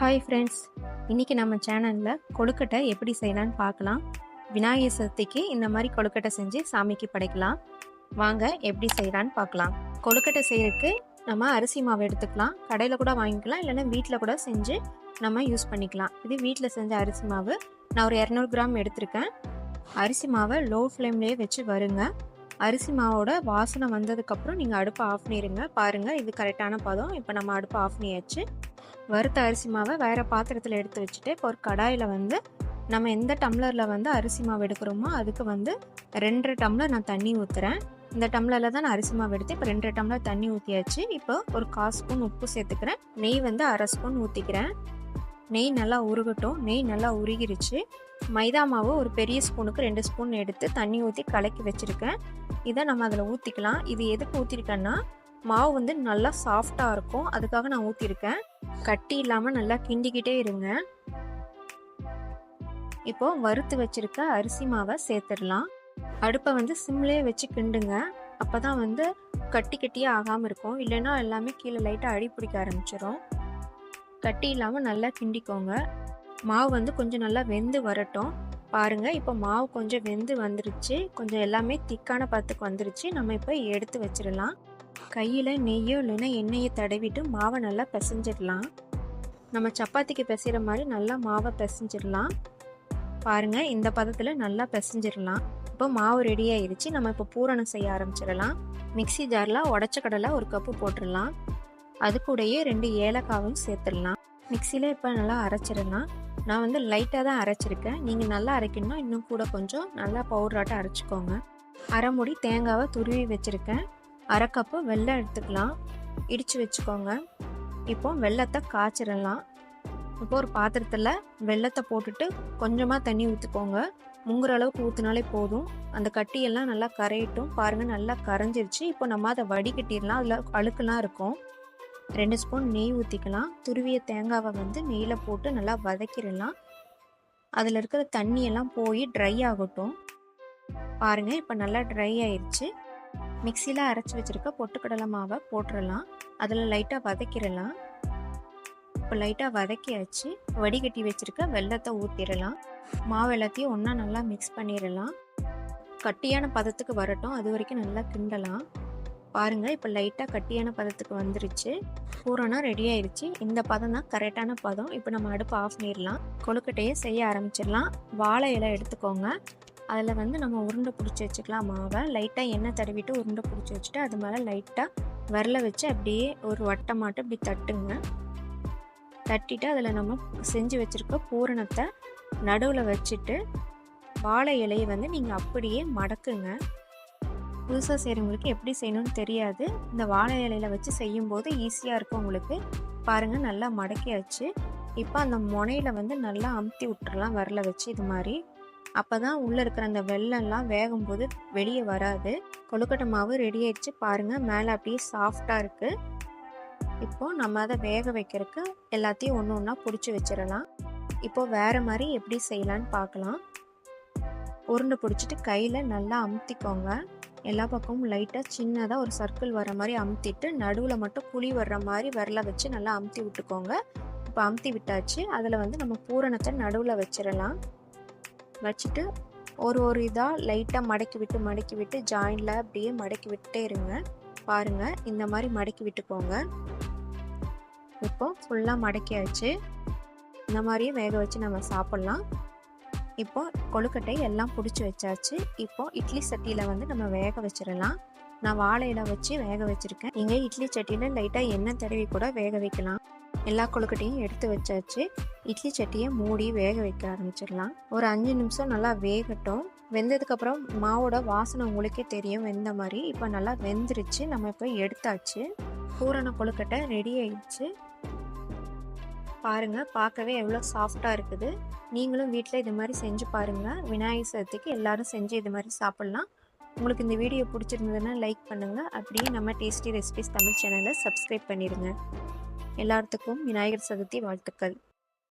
Hi friends இன்றைக்கி நம்ம சேனலில் கொழுக்கட்டை எப்படி செய்யலான்னு பார்க்கலாம். விநாயகர் சதுர்த்திக்கு இந்த மாதிரி கொழுக்கட்டை செஞ்சு சாமிக்கு படைக்கலாம். வாங்க எப்படி செய்யலான்னு பார்க்கலாம். கொழுக்கட்டை செய்கிறதுக்கு நம்ம அரிசி மாவு எடுத்துக்கலாம். கடையில் கூட வாங்கிக்கலாம் இல்லைன்னா வீட்டில் கூட செஞ்சு நம்ம யூஸ் பண்ணிக்கலாம். இது வீட்டில் செஞ்ச அரிசி மாவு. நான் ஒரு இரநூறு கிராம் எடுத்திருக்கேன். அரிசி மாவை லோ ஃப்ளேம்லேயே வச்சு வருங்க. அரிசி மாவோட வாசனை வந்ததுக்கப்புறம் நீங்கள் அடுப்பை ஆஃப் பண்ணிடுங்க பாருங்கள் இது கரெக்டான பதம். இப்போ நம்ம அடுப்பை ஆஃப் பண்ணியாச்சு. வறுத்த அரிசி மாவை வேறு பாத்திரத்தில் எடுத்து வச்சுட்டு இப்போ ஒரு கடாயில் வந்து நம்ம எந்த டம்ளரில் வந்து அரிசி மாவு எடுக்கிறோமோ அதுக்கு வந்து ரெண்டரை டம்ளர் நான் தண்ணி ஊற்றுறேன் இந்த டம்ளரில் தான் நான் அரிசி மாவு எடுத்து இப்போ ரெண்டரை டம்ளர் தண்ணி ஊற்றியாச்சு இப்போ ஒரு கால் ஸ்பூன் உப்பு சேர்த்துக்கிறேன். நெய் வந்து அரை ஸ்பூன் ஊற்றிக்கிறேன் நெய் நல்லா உருகட்டும். நெய் நல்லா உருகிருச்சு. மைதா மாவு ஒரு பெரிய ஸ்பூனுக்கு ரெண்டு ஸ்பூன் எடுத்து தண்ணி ஊற்றி கலக்கி வச்சுருக்கேன். இதை நம்ம அதில் ஊற்றிக்கலாம் இது எதுக்கு ஊற்றிருக்கேன்னா மாவு வந்து நல்லா சாஃப்டாக இருக்கும். அதுக்காக நான் ஊற்றிருக்கேன் கட்டி இல்லாமல் நல்லா கிண்டிக்கிட்டே இருங்க. இப்போ வறுத்து வச்சுருக்க அரிசி மாவை சேர்த்துடலாம். அடுப்பை வந்து சிம்லேயே வச்சு கிண்டுங்க. அப்போ தான் வந்து கட்டி கட்டியே ஆகாமல் இருக்கும். இல்லைன்னா எல்லாமே கீழே லைட்டாக அடி பிடிக்க ஆரம்பிச்சிடும் கட்டி இல்லாமல் நல்லா கிண்டிக்கோங்க. மாவு வந்து கொஞ்சம் நல்லா வெந்து வரட்டும். பாருங்கள் இப்போ மாவு கொஞ்சம் வெந்து வந்துருச்சு. கொஞ்சம் எல்லாமே திக்கான பத்துக்கு வந்துருச்சு. நம்ம இப்போ எடுத்து வச்சிடலாம். கையில் நெய்யோ இல்லைன்னா எண்ணெயை தடவிட்டு மாவை நல்லா பிசைஞ்சிடலாம். நம்ம சப்பாத்திக்கு பிசைகிற மாதிரி நல்லா மாவை பிசைஞ்சிடலாம். பாருங்கள் இந்த பதத்தில் நல்லா பிசைஞ்சிடலாம். இப்போ மாவு ரெடி ஆயிடுச்சு நம்ம இப்போ பூரணம் செய்ய ஆரம்பிச்சிடலாம். மிக்சி ஜாரில் உடச்ச கடலை ஒரு கப்பு போட்டுடலாம். அது கூடயே ரெண்டு ஏலக்காவும் சேர்த்துடலாம். மிக்சியில் இப்போ நல்லா அரைச்சிடலாம். நான் வந்து லைட்டாக தான் அரைச்சிருக்கேன். நீங்கள் நல்லா அரைக்கணும்னா இன்னும் கூட கொஞ்சம் நல்லா பவுடராட்டம் அரைச்சிக்கோங்க. அரைமுடி தேங்காவை துருவி வச்சுருக்கேன். அரை கப்பு வெள்ளம் எடுத்துக்கலாம். இடித்து வச்சுக்கோங்க. இப்போ வெள்ளத்தை காய்ச்சிடலாம். இப்போ ஒரு பாத்திரத்தில் வெள்ளத்தை போட்டுட்டு கொஞ்சமாக தண்ணி ஊற்றிக்கோங்க முங்குற அளவுக்கு ஊற்றினாலே போதும். அந்த கட்டியெல்லாம் நல்லா கரையட்டும். பாருங்கள் நல்லா கரைஞ்சிருச்சு. இப்போ நம்ம அதை வடிகட்டிடலாம். அதில் அழுக்கெல்லாம் இருக்கும். ரெண்டு ஸ்பூன் நெய் ஊற்றிக்கலாம் துருவிய தேங்காவை வந்து நெய்யில் போட்டு நல்லா வதக்கிடலாம். அதில் இருக்கிற தண்ணியெல்லாம் போய் ட்ரை ஆகட்டும். பாருங்கள் இப்போ நல்லா ட்ரை ஆயிடுச்சு மிக்சியில் அரைச்சி வச்சுருக்க பொட்டுக்கடலை மாவை போட்டுடலாம் அதில் லைட்டாக வதக்கிடலாம். இப்போ லைட்டாக வதக்கியாச்சு. வடிகட்டி வச்சுருக்க வெள்ளத்தை ஊற்றிடலாம் மாவு எல்லாத்தையும் ஒன்றா நல்லா மிக்ஸ் பண்ணிடலாம். கட்டியான பதத்துக்கு வரட்டும். அது வரைக்கும் நல்லா கிண்டலாம். பாருங்கள் இப்போ லைட்டாக கட்டியான பதத்துக்கு வந்துருச்சு. பூரணம் ரெடி ஆயிடுச்சு இந்த பதம் தான் கரெக்டான பதம். இப்போ நம்ம அடுப்பு ஆஃப் பண்ணிடலாம். கொழுக்கட்டையை செய்ய ஆரம்பிச்சிடலாம். வாழை இலை எடுத்துக்கோங்க. அதில் வந்து நம்ம உருண்டை பிடிச்சி வச்சுக்கலாம். மாவை லைட்டாக எண்ணெய் தடவிட்டு உருண்டை பிடிச்சி வச்சுட்டு அது மேலே லைட்டாக விரல வச்சு அப்படியே ஒரு வட்டமாட்டு இப்படி தட்டுங்க. தட்டிட்டு அதில் நம்ம செஞ்சு வச்சுருக்க பூரணத்தை நடுவில் வச்சுட்டு வாழை இலையை வந்து நீங்கள் அப்படியே மடக்குங்க. புதுசாக செய்கிறவங்களுக்கு எப்படி செய்யணும்னு தெரியாது. இந்த வாழை இலையில் வச்சு செய்யும்போது ஈஸியாக இருக்கும் உங்களுக்கு. பாருங்கள் நல்லா மடக்கியாச்சு. இப்போ அந்த முனையில் வந்து நல்லா அமுத்தி விட்டுறலாம் வரல வச்சு இது மாதிரி. அப்போ தான் உள்ளே இருக்கிற அந்த வெள்ளம்லாம் வேகும்போது வெளியே வராது. கொழுக்கட்டை மாவு ரெடி ஆயிடுச்சு. பாருங்கள் மேலே அப்படியே சாஃப்டாக இருக்குது இப்போது நம்ம அதை வேக வைக்கிறதுக்கு எல்லாத்தையும் ஒன்று ஒன்றா பிடிச்சி வச்சிடலாம். இப்போது வேறு மாதிரி எப்படி செய்யலான்னு பார்க்கலாம். உருண்டை பிடிச்சிட்டு கையில் நல்லா அமுத்திக்கோங்க. எல்லா பக்கமும் லைட்டாக சின்னதாக ஒரு சர்க்கிள் வர மாதிரி அமுத்திட்டு நடுவில் மட்டும் குழி வர்ற மாதிரி விரல வச்சு நல்லா அமுத்தி விட்டுக்கோங்க. இப்போ அமுத்தி விட்டாச்சு. அதில் வந்து நம்ம பூரணத்தை நடுவில் வச்சிடலாம். வச்சுட்டு ஒரு ஒரு இதாக லைட்டாக மடக்கி விட்டு மடக்கி விட்டு ஜாயிண்டில் அப்படியே மடக்கி விட்டே இருங்க. பாருங்கள் இந்த மாதிரி மடக்கி விட்டுக்கோங்க. இப்போ ஃபுல்லாக மடக்கியாச்சு. இந்த மாதிரியே வேக வச்சு நம்ம சாப்பிட்லாம். இப்போ கொழுக்கட்டை எல்லாம் பிடிச்சி வச்சாச்சு. இப்போ இட்லி சட்டியில் வந்து நம்ம வேக வச்சிடலாம். நான் வாழையில வச்சு வேக வச்சுருக்கேன். நீங்கள் இட்லி சட்டியில் லைட்டாக எண்ணெய் தடவி கூட வேக வைக்கலாம். எல்லா கொழுக்கட்டையும் எடுத்து வச்சாச்சு. இட்லி சட்டியை மூடி வேக வைக்க ஆரம்பிச்சிடலாம். ஒரு அஞ்சு நிமிஷம் நல்லா வேகட்டும். வெந்ததுக்கப்புறம் மாவோட வாசனை உங்களுக்கே தெரியும். வெந்த மாதிரி இப்போ நல்லா வெந்துருச்சு. நம்ம இப்போ எடுத்தாச்சு. பூரண கொழுக்கட்டை ரெடி ஆயிடுச்சு. பாருங்கள் பார்க்கவே எவ்வளோ சாஃப்டாக இருக்குது. நீங்களும் வீட்டில் இது மாதிரி செஞ்சு பாருங்கள் விநாயகர் சதுர்த்திக்கு எல்லோரும் செஞ்சு இது மாதிரி சாப்பிட்லாம். உங்களுக்கு இந்த வீடியோ பிடிச்சிருந்ததுன்னா லைக் பண்ணுங்கள் அப்படியே நம்ம டேஸ்டி ரெசிபிஸ் தமிழ் சேனலை சப்ஸ்கிரைப் பண்ணிடுங்க. எல்லாத்துக்கும் விநாயகர் சதுர்த்தி வாழ்த்துக்கள்.